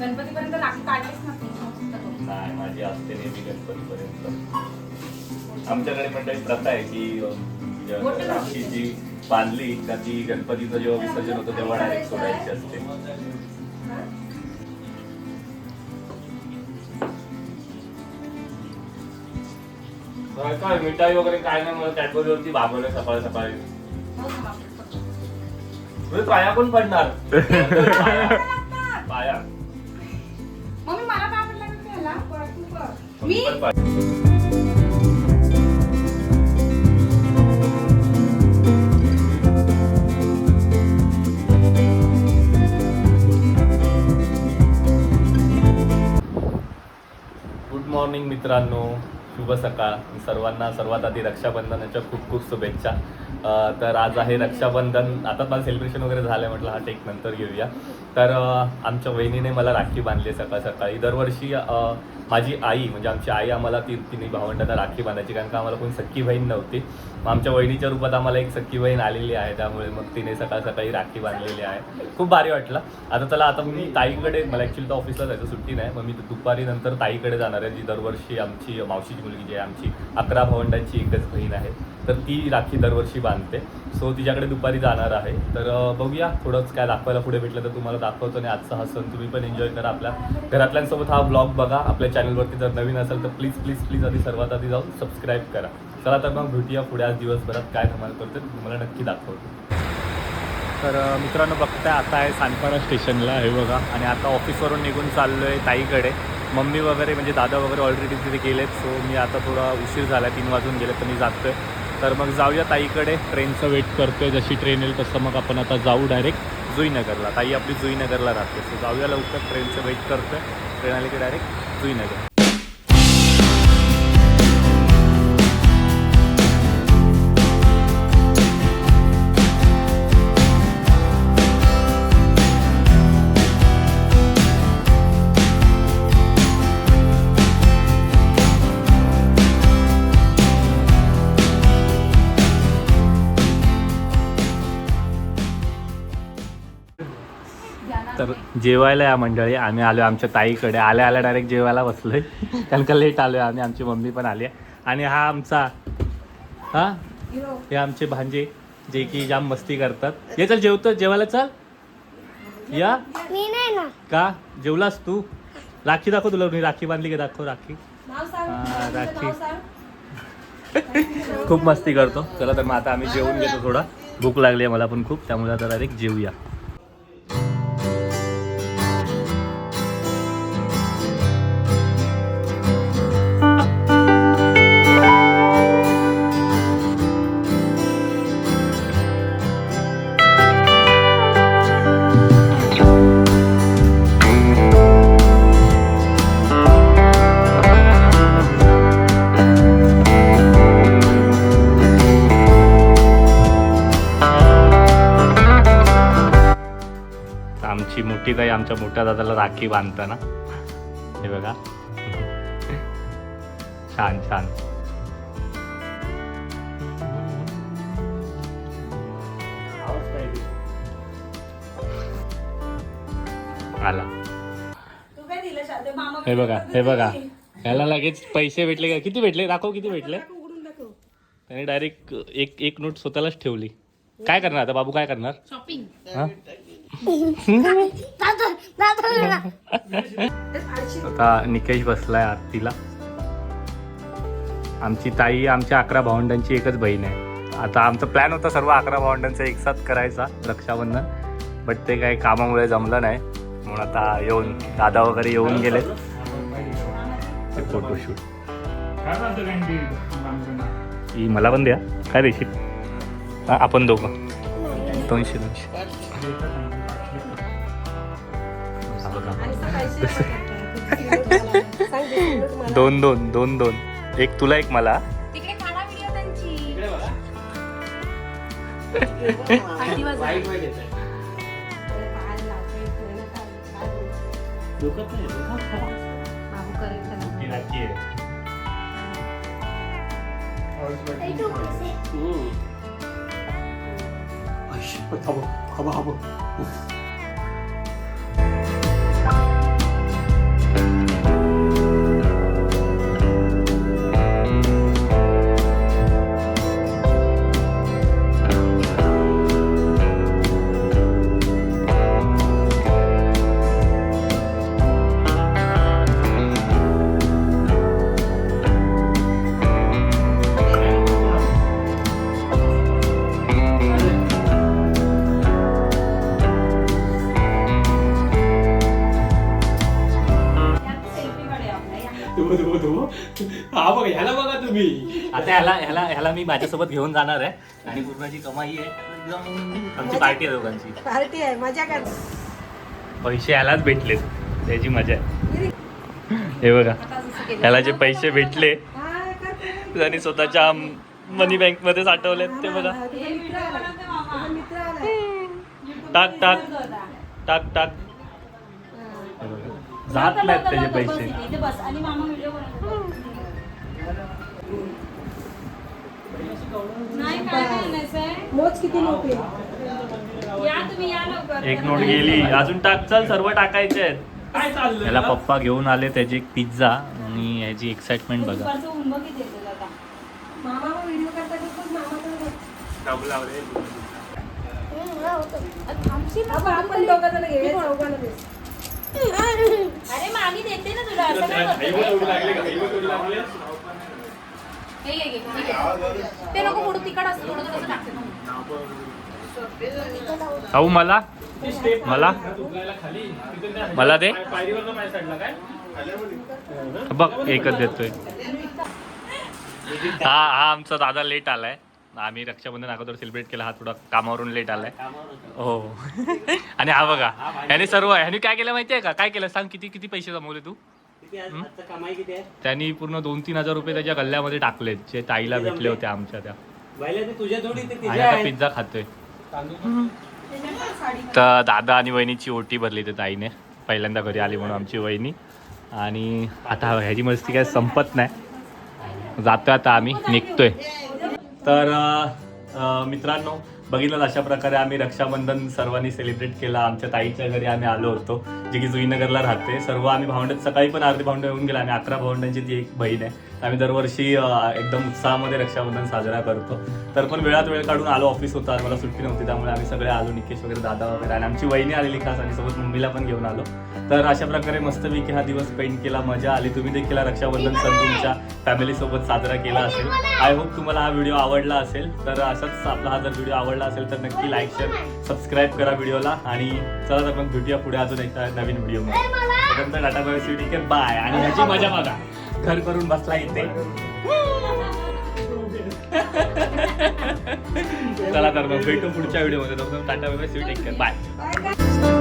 गणपतीपर्यंत राखी काढलीच ना तू. नाही माझी असते नेहमी गणपतीपर्यंत आमच्याकडे पण काही प्रथा आहे की राखी जी बांधली का ती गणपतीचं जेव्हा विसर्जन होतं तेव्हा डायरेक्ट सोडायची असते काय मिठाई वगैरे काय नाही मला कॅडबरी वरती भागवलं सकाळी सकाळी हो. म्हणजे पाया पण पडणार. पाया. मम्मी मला काय आवडलं का तू मी? पण पाया. गुड मॉर्निंग मित्रांनो. शुभ सकाळ. सर्वांना सर्वात आधी रक्षाबंधनाच्या खूप खूप शुभेच्छा. तर आज आहे रक्षाबंधन. आता मला सेलिब्रेशन वगैरे झालं आहे म्हटलं हा टेक नंतर घेऊया. तर आमच्या वहिनीने मला राखी बांधली आहे सकाळ सकाळी. दरवर्षी माझी आई म्हणजे आमची आई आम्हाला ती तिन्ही भावंडांना राखी बांधायची कारण का आम्हाला कोणी सख्खी बहीण नव्हती. मग आमच्या वहिनीच्या रूपात आम्हाला एक सख्खी बहीण आलेली आहे. त्यामुळे मग तिने सकाळ सकाळी राखी बांधलेली आहे. खूप भारी वाटलं. आता चला आता मी ताईकडे मला ॲक्च्युली तर ऑफिसला जायचं सुट्टी नाही. मग मी दुपारी नंतर ताईकडे जाणार आहे जी दरवर्षी आमची मावशीची मुलगी जी आहे आमची अकरा भावंडांची एकच बहीण आहे. तर ती राखी दरवर्षी बांधते. सो तिच्याकडे दुपारी जाणार आहे. तर बघूया. थोडंच काय दाखवायला पुढे भेटलं तर तुम्हाला दाखवतो आणि आजचा हा सण तुम्ही पण एन्जॉय करा आपल्या घरातल्यांसोबत हा ब्लॉग बघा. आपल्या चॅनलवरती जर नवीन असेल तर प्लीज प्लीज प्लीज आधी सर्वात आधी जाऊन सबस्क्राईब करा. चला तर मग भेटूया पुढे आज दिवसभरात काय धमाल करते तुम्हाला नक्की दाखवतो. तर मित्रांनो बघताय आता आहे सानपारा स्टेशनला हे बघा. आणि आता ऑफिसवरून निघून चाललो आहे ताईकडे. मम्मी वगैरे म्हणजे दादा वगैरे ऑलरेडी तिथे गेलेत सो मी आता थोडा उशीर झाला तीन वाजून गेले तर मी जातोय. तर मग जाऊया ताईकडे. ट्रेनचं वेट करतोय जशी ट्रेन येईल तसं मग आपण आता जाऊ डायरेक्ट जुईनगरला. ताई आपली जुईनगरला राहते. सो जाऊया लवकर ट्रेनचं वेट करतोय. ट्रेन आली की डायरेक्ट जुईनगर. तर जेवायला या मंडळी. आम्ही आलो आमच्या ताईकडे. आल्या आल्या डायरेक्ट जेवायला बसलोय. कारण का लेट आलोय आम्ही. आमची मम्मी पण आली आहे. आणि हा आमचा हा. हे आमचे भांजे जे की जाम मस्ती करतात. ये चल जेवतो. जेवायला चल. या. मी नाही ना. का? जेवलास तू? राखी दाखव तुला. मी राखी बांधली का दाखव राखी. हा, राखी. खूप मस्ती करतो. चला तर मग आता आम्ही जेवून घेतो थोडा. भूक लागली आहे मला पण खूप. त्यामुळे आता डायरेक्ट जेवूया मोठी ताई आमच्या मोठ्या दादाला राखी बांधताना. हे बघा. छान छान. आला. हे बघा हे बघा. याला लगेच पैसे भेटले का? किती भेटले? दाखव किती भेटले. त्याने डायरेक्ट एक एक नोट स्वतःलाच ठेवली. काय करणार आता? बाबू काय करणार? शॉपिंग आता निकेश बसलाय आरतीला. आमची ताई आमच्या अकरा भावंडांची एकच बहीण आहे. आता आमचा प्लॅन होता सर्व अकरा भावंडांचा एकसाथ करायचा रक्षाबंधन. बट ते काही कामामुळे जमलं नाही. म्हणून आता येऊन दादा वगैरे येऊन गेले. ते फोटोशूट ही मला पण द्या. काय रेशीप आपण दोघं. दोनशे दोनशे. दोन दोन दोन दोन. एक तुला एक मला. व्हिडिओ त्यांची. आठ दिवस झाले. पाहायला लावतोय, आता ह्याला ह्याला ह्याला मी माझ्यासोबत घेऊन जाणार आहे आणि पूर्णाची कमाई आहे आमची पार्टी आहे दोघांची पार्टी आहे मजा कर पैसे ह्यालाच भेटले त्याची मजा आहे हे बघा ह्याला जे पैसे भेटले. त्यांनी स्वतःच्या मनी बँकमध्ये साठवलेत ते बघा तुझा मित्र आला. तुझा मित्र आला. टाक टाक टाक टाक. जात नाहीत त्याचे पैसे नाही काय काय आणायचंय मोज किती नोट आहे या तुम्ही या लवकर. एक नोट गेली. अजून टाक चल सर्व टाकायचे आहेत. काय चाललंय? त्याला पप्पा घेऊन आले त्याची एक पिझ्झा आणि ह्याची एक्साइटमेंट बघा. दुपारचं ऊन बघ किती येतं आता? मामा व्हिडिओ करता करता मामा हम्म, हा, होतं. थांबशील ना? आपण आपण दोघं जण घेऊया चौघाला बेस अरे मामी देते ना तुला असं काय करतो? हे घे, घे, हे घे. ते नको मोठं तिखट असतं थोडं थोडं टाकते ना. खाऊ मला? मला? मला दे. बघ एकच देतोय. हा हा आमचा दादा लेट आलाय. आम्ही रक्षाबंधन अगोदर सेलिब्रेट केला हा थोडा कामावरून लेट आलाय. हो. आणि हा बघा ह्याने सर्व ह्याने काय केलं माहितीये का? काय केलं? सांग किती किती पैसे जमवले तू? त्यांनी पूर्ण दोन तीन हजार रुपये त्याच्या गल्ल्यामध्ये टाकलेत जे ताईला भेटले होते आमच्या त्या. ते ते आणि आता. पिझ्झा खातोय. तांदूळ. तर दादा आणि वहिनीची ओटी भरली त्या ताईने. पहिल्यांदा घरी आली म्हणून आमची वहिनी. आणि आता ह्याची मस्ती काय संपत नाही. जातोय आता आम्ही निघतोय. तर मित्रांनो बघितलं अशा प्रकारे आम्ही रक्षाबंधन सर्वांनी सेलिब्रेट केला. आमच्या ताईच्या घरी आम्ही आलो होतो जे की जुईनगरला राहते. सर्व आम्ही भावंड सकाळी पण अर्धे भावंड येऊन गेला. आम्ही अकरा भावंडांची ती एक बहीण आहे. आम्ही दरवर्षी एकदम उत्साहामध्ये रक्षाबंधन साजरा करतो. तर पण वेळात वेळ काढून आलो ऑफिस होतं. आम्हाला मला सुट्टी नव्हती त्यामुळे आम्ही सगळे आलो निकेश वगैरे दादा वगैरे आणि आमची वहिनी आलेली खास. आणि सोबत मम्मीला पण घेऊन आलो. तर अशा प्रकारे मस्तपैकी हा दिवस पेंट केला मजा आली. तुम्ही देखील हा रक्षाबंधन सण तुमच्या फॅमिलीसोबत साजरा केला असेल. आय होप तुम्हाला हा व्हिडिओ आवडला असेल. तर असाच आपला हा जर व्हिडिओ आवडला असेल तर नक्की लाईक शेअर सबस्क्राईब करा व्हिडिओला. आणि चला तर मग भेटूया पुढे अजून एकदा नवीन व्हिडिओमध्ये टाटा बाय सी ठीक आहे? बाय आणि ह्याची मजा बघा. घर करून बसला इथे. चला तर मग भेटू पुढच्या व्हिडिओमध्ये tata bye see take care bye